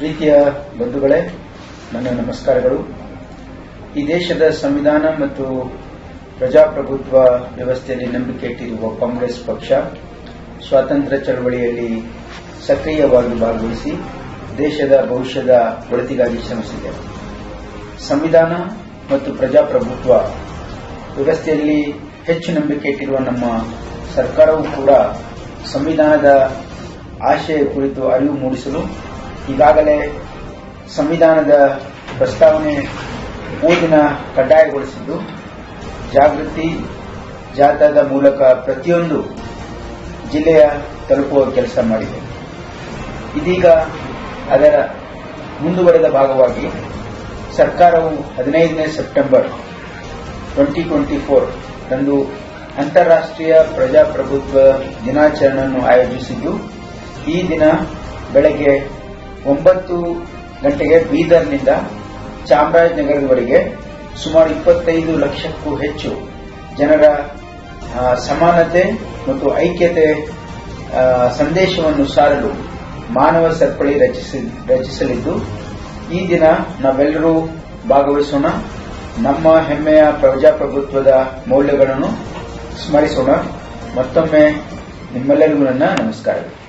ಪ್ರೀತಿಯ ಬಂಧುಗಳೇ, ನನ್ನ ನಮಸ್ಕಾರಗಳು. ಈ ದೇಶದ ಸಂವಿಧಾನ ಮತ್ತು ಪ್ರಜಾಪ್ರಭುತ್ವ ವ್ಯವಸ್ಥೆಯಲ್ಲಿ ನಂಬಿಕೆ ಇಟ್ಟಿರುವ ಕಾಂಗ್ರೆಸ್ ಪಕ್ಷ ಸ್ವಾತಂತ್ರ್ಯ ಚಳವಳಿಯಲ್ಲಿ ಸಕ್ರಿಯವಾಗಿ ಭಾಗವಹಿಸಿ ದೇಶದ ಭವಿಷ್ಯದ ಒಳಿತಿಗಾಗಿ ಶ್ರಮಿಸಿದೆ. ಸಂವಿಧಾನ ಮತ್ತು ಪ್ರಜಾಪ್ರಭುತ್ವ ವ್ಯವಸ್ಥೆಯಲ್ಲಿ ಹೆಚ್ಚು ನಂಬಿಕೆ ಇಟ್ಟಿರುವ ನಮ್ಮ ಸರ್ಕಾರವೂ ಕೂಡ ಸಂವಿಧಾನದ ಆಶಯ ಕುರಿತು ಅರಿವು ಮೂಡಿಸಲು ಈಗಾಗಲೇ ಸಂವಿಧಾನದ ಪ್ರಸ್ತಾವನೆ ಓದಿನ ಕಡ್ಡಾಯಗೊಳಿಸಿದ್ದು, ಜಾಗೃತಿ ಜಾಥಾದ ಮೂಲಕ ಪ್ರತಿಯೊಂದು ಜಿಲ್ಲೆಯ ತಲುಪುವ ಕೆಲಸ ಮಾಡಿದೆ. ಇದೀಗ ಅದರ ಮುಂದುವರೆದ ಭಾಗವಾಗಿ ಸರ್ಕಾರವು ಹದಿನೈದನೇ ಸೆಪ್ಟೆಂಬರ್ ಟ್ವೆಂಟಿ ಟ್ವೆಂಟಿ ಫೋರ್ ರಂದು ಅಂತಾರಾಷ್ಟೀಯ ಪ್ರಜಾಪ್ರಭುತ್ವ ದಿನಾಚರಣೆಯನ್ನು ಆಯೋಜಿಸಿದ್ದು, ಈ ದಿನ ಬೆಳಗ್ಗೆ ಒಂಬತ್ತು ಗಂಟೆಗೆ ಬೀದರ್ನಿಂದ ಚಾಮರಾಜನಗರದವರೆಗೆ ಸುಮಾರು ಇಪ್ಪತ್ತೈದು ಲಕ್ಷಕ್ಕೂ ಹೆಚ್ಚು ಜನರ ಸಮಾನತೆ ಮತ್ತು ಐಕ್ಯತೆ ಸಂದೇಶವನ್ನು ಸಾರಲು ಮಾನವ ಸರಪಳಿ ರಚಿಸಿ, ರಚಿಸಲಿದ್ದು, ಈ ದಿನ ನಾವೆಲ್ಲರೂ ಭಾಗವಹಿಸೋಣ. ನಮ್ಮ ಹೆಮ್ಮೆಯ ಪ್ರಜಾಪ್ರಭುತ್ವದ ಮೌಲ್ಯಗಳನ್ನು ಸ್ಮರಿಸೋಣ. ಮತ್ತೊಮ್ಮೆ ನಿಮ್ಮೆಲ್ಲರಿಗೂ ನನ್ನ ನಮಸ್ಕಾರಗಳು